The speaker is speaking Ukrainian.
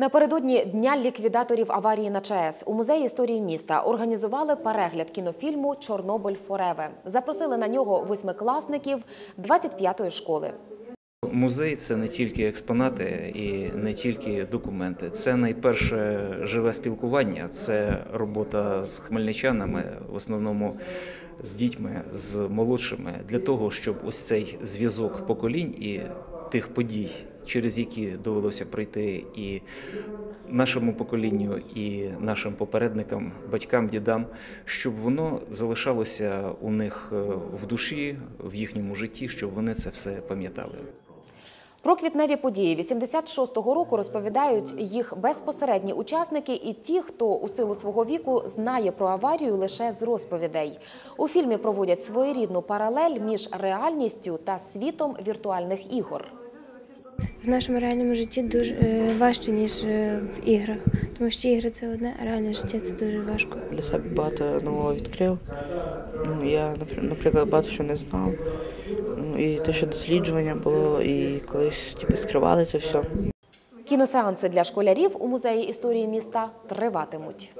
Напередодні дня ліквідаторів аварії на ЧАЕС у музеї історії міста організували перегляд кінофільму Чорнобиль Фореве. Запросили на нього восьмикласників 25-ї школи. Музей це не тільки експонати і не тільки документи. Це найперше живе спілкування, це робота з хмельничанами, в основному з дітьми, з молодшими, для того, щоб ось цей зв'язок поколінь і тих подій, через які довелося пройти і нашому поколінню, і нашим попередникам, батькам, дідам, щоб воно залишалося у них е, в душі, в їхньому житті, щоб вони це все пам'ятали. Про квітневі події 86-го року розповідають їх безпосередні учасники і ті, хто у силу свого віку знає про аварію лише з розповідей. У фільмі проводять своєрідну паралель між реальністю та світом віртуальних ігор. В нашому реальному житті дуже е, важче, ніж е, в іграх. Тому що ігри це одне, а реальне життя це дуже важко. для себе багато нового відкрив. Ну, я, наприклад, багато що не знав. Ну, і те, що досліджування було, і колись типу, скривали це все. Кіносеанси для школярів у музеї історії міста триватимуть.